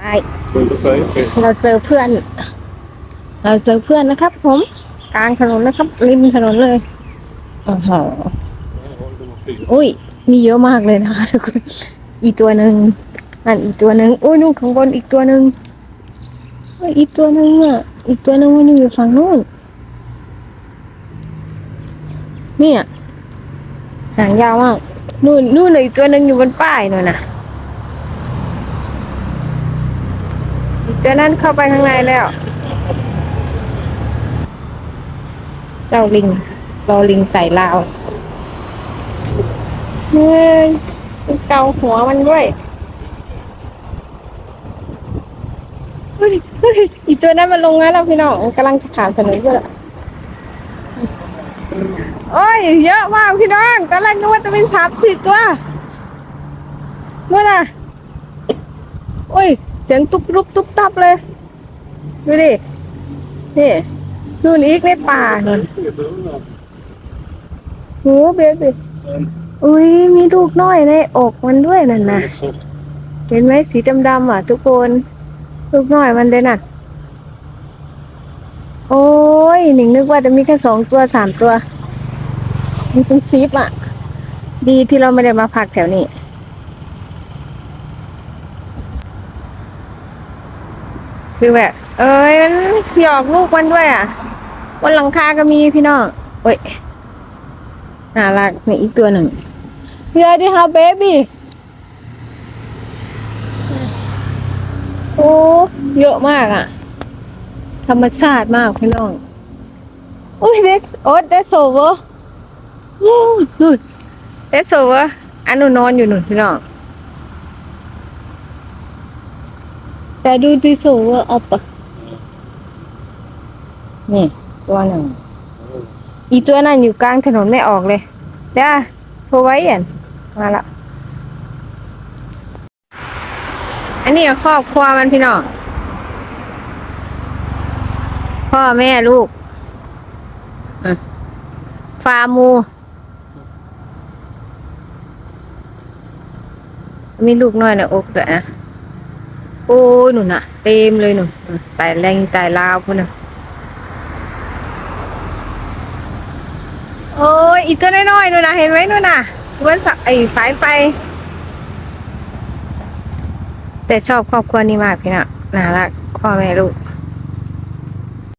ไปเราเจอเพื่อน เราเจอเพื่อนนะครับ ผม กลางถนนนะครับ ริมถนนเลยโอ้โหอุ้ย มีเยอะมากเลยนะคะทุกคนอีกตัวหนึ่งนั่นอีกตัวหนึ่งอุ้ยนู่นข้างบนอีกตัวหนึ่งเฮ้ยอีกตัวหนึ่งอะอีกตัวหนึ่งมันอยู่ฝั่งนู้นเนี่ยหางยาวมากนู่นนู่นเลยอีกตัวหนึ่งอยู่บนป้ายนู่นน่ะ อีกตัวนั้นเข้าไปข้างในแล้ว เจ้าลิง รอลิงไต่ลาว เฮ้ยเกาหัวมันด้วยเฮ้ยเฮ้ยอีกตัวนั้นมันลงงั้นแล้วพี่น้องกำลังจะผ่านถนนด้วยละโอ้ย เยอะมากพี่น้อง ตอนแรกนึกว่าจะเป็นสามสี่ตัวเมื่อน่ะโอ้ย สียงตุ๊บตุ๊บตุ๊บตับเลย ดูดิ นี่นู่นอีกในป่านู่นโอ้เบบีอุ้ยมีลูกน้อยในอกมันด้วยนั่นนะเห็นไหมสีดำๆอะ ทุกคน ลูกน้อยมันเด่นอะ โอ้ยหนิงนึกว่าจะมีแค่สองตัวสามตัว มันเป็นซีฟอะ ดีที่เราไม่ได้มาพักแถวนี้ คือแบบ เอ้ยมันหยอกลูกมันด้วยอะบนหลังคาก็มีพี่น้องเอ้ยน่ารักนี่อีกตัวหนึ่งเฮียดิฮะเบบี้โอ้เยอะมากอะ ธรรมชาติมากพี่น้องโอ้ยเดสโอ้เดสโซเวอร์โอ้นู่นเดสโซเวอร์อันนู้นนอนอยู่นู่นพี่น้อง แต่ดูที่โซเวอร์อัปะนี่ ตัวหนึ่ง อีตัวนั้นอยู่กลางถนนไม่ออกเลยเด้อโทรไว้อะมาละ อันนี้ครอบครัวมันพี่น้อง พ่อแม่ลูกฟาร์มู มีลูกน้อยในอกด้วยนะ อ้ยหนูน่ะ เต็มเลยหนูตายแรงตายลาวพุ่นน่ะโอ้ยอีกตัวน้อยๆหนูน่ะเห็นไหมหนูน่ะบนสักไอ้สายไฟแต่ชอบครอบครัวนี้มากพี่น่ะน่ารักพ่อแม่ลูก